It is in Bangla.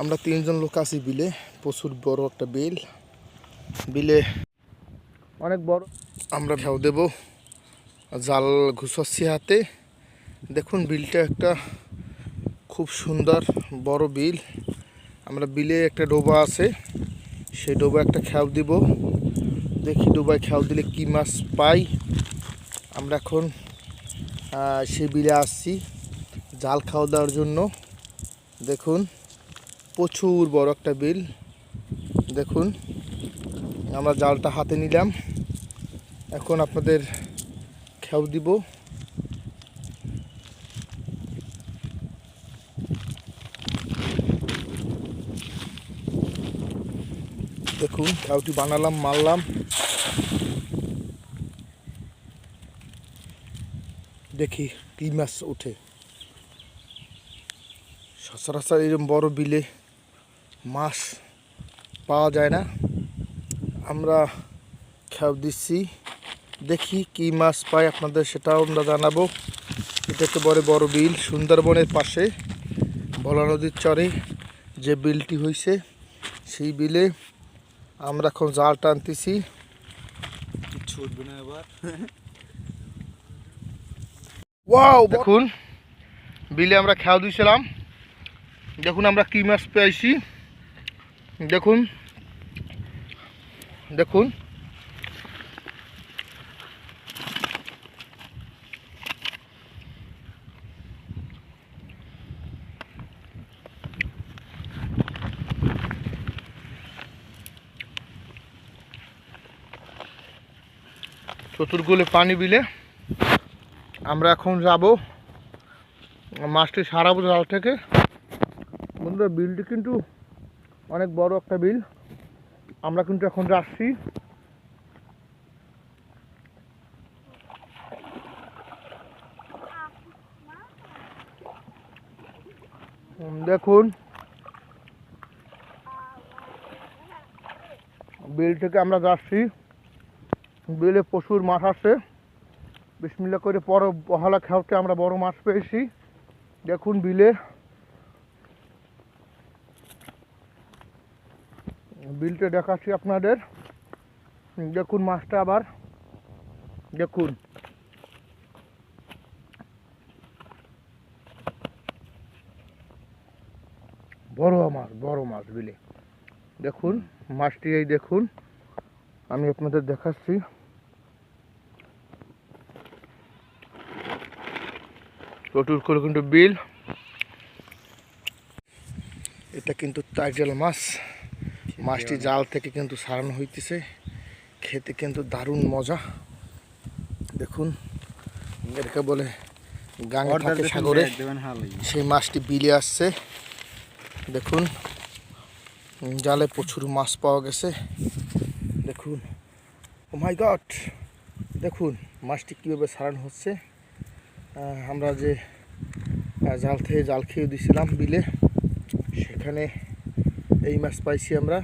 আমরা তিনজন লোক আছি বিলে প্রচুর বড় একটা বিল। বিলে অনেক বড়। আমরা ভেউ দেব জাল ঘুষাচ্ছি হাতে। দেখুন বিলটা একটা খুব সুন্দর বড় বিল। আমরা বিলে একটা ডোবা আছে সেই ডোবা একটা খেয়াও দিব। দেখি ডোবায় খেয়াও দিলে কি মাছ পাই। আমরা এখন সেই বিলে আসছি জাল খাওয়া দেওয়ার জন্য। দেখুন, প্রচুর বড় একটা বিল। দেখুন, আমরা জালটা হাতে নিলাম। এখন আপনাদের খেয়াও দিব। দেখুন খেয়াওটি বানালাম, মারলাম। দেখি কি মাছ ওঠে। সচরাচর এরকম বড় বিলে মাছ পাওয়া যায় না। আমরা খেয়াল দিচ্ছি দেখি কি মাছ পাই আপনাদের সেটাও আমরা জানাব। এটা একটা বড় বড় বিল সুন্দরবনের পাশে ভোলা নদীর চরে যে বিলটি হয়েছে সেই বিলে আমরা এখন জাল টানতেছি। না এবার। ওয়াও দেখুন বিলে আমরা খেয়াল দিয়েছিলাম দেখুন আমরা কি মাছ পেয়েছি। দেখুন। দেখুন। চতুর্গুলে পানি বিলে আমরা এখন যাব মাছটি সারাবো জাল থেকে বন্ধুরা, বিলটি কিন্তু অনেক বড় একটা বিল। আমরা কিন্তু এখন যাচ্ছি। দেখুন। বিল থেকে আমরা যাচ্ছি। বিলে প্রচুর মাছ আছে। বিসমিল্লা করে পর পহালা খাওয়াতে আমরা বড় মাছ পেয়েছি। দেখুন বিলে। বিলটা দেখাচ্ছি আপনাদের। দেখুন মাছটা আবার। দেখুন। বড় মাছ বড় মাছ বিলে। দেখুন, মাছটি এই দেখুন। আমি আপনাদের দেখাচ্ছি। প্রচুর করে কিন্তু বিল। এটা কিন্তু টাইটেল মাছ। মাছটি জাল থেকে কিন্তু সারানো হইতেছে। খেতে কিন্তু দারুণ মজা। দেখুন এটাকে বলে গাঙে থাকে সাগরে। সেই মাছটি বিলে আসছে। দেখুন জালে প্রচুর মাছ পাওয়া গেছে। দেখুন ও মাই গড দেখুন মাছটি কীভাবে সারানো হচ্ছে। আমরা যে জাল থেকে জাল খেয়ে দিয়েছিলাম বিলে সেখানে এই মাছ পাইছি আমরা।